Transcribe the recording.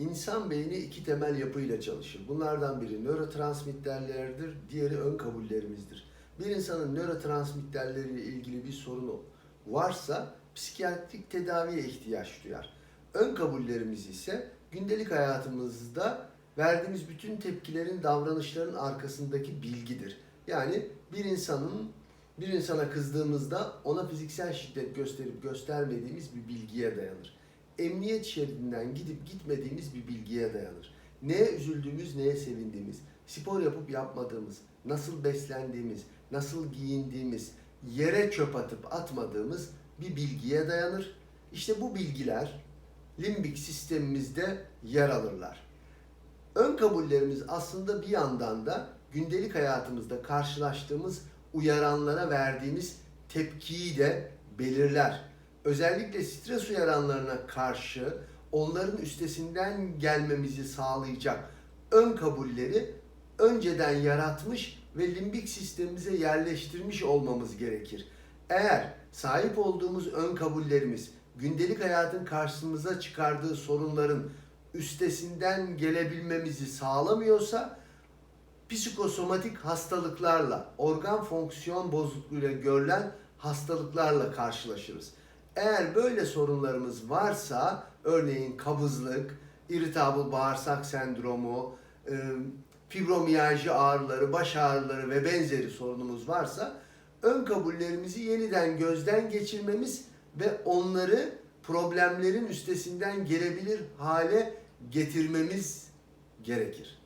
İnsan beyni iki temel yapıyla çalışır. Bunlardan biri nörotransmitterlerdir, diğeri ön kabullerimizdir. Bir insanın nörotransmitterleriyle ilgili bir sorunu varsa psikiyatrik tedaviye ihtiyaç duyar. Ön kabullerimiz ise gündelik hayatımızda verdiğimiz bütün tepkilerin, davranışların arkasındaki bilgidir. Yani bir insanın bir insana kızdığımızda ona fiziksel şiddet gösterip göstermediğimiz bir bilgiye dayanır. Emniyet şeridinden gidip gitmediğimiz bir bilgiye dayanır. Neye üzüldüğümüz, neye sevindiğimiz, spor yapıp yapmadığımız, nasıl beslendiğimiz, nasıl giyindiğimiz, yere çöp atıp atmadığımız bir bilgiye dayanır. İşte bu bilgiler limbik sistemimizde yer alırlar. Ön kabullerimiz aslında bir yandan da gündelik hayatımızda karşılaştığımız uyaranlara verdiğimiz tepkiyi de belirler. Özellikle stres uyaranlarına karşı onların üstesinden gelmemizi sağlayacak ön kabulleri önceden yaratmış ve limbik sistemimize yerleştirmiş olmamız gerekir. Eğer sahip olduğumuz ön kabullerimiz gündelik hayatın karşımıza çıkardığı sorunların üstesinden gelebilmemizi sağlamıyorsa psikosomatik hastalıklarla, organ fonksiyon bozukluğuyla görülen hastalıklarla karşılaşırız. Eğer böyle sorunlarımız varsa, örneğin kabızlık, irritable bağırsak sendromu, e, fibromiyalji ağrıları, baş ağrıları ve benzeri sorunumuz varsa ön kabullerimizi yeniden gözden geçirmemiz ve onları problemlerin üstesinden gelebilir hale getirmemiz gerekir.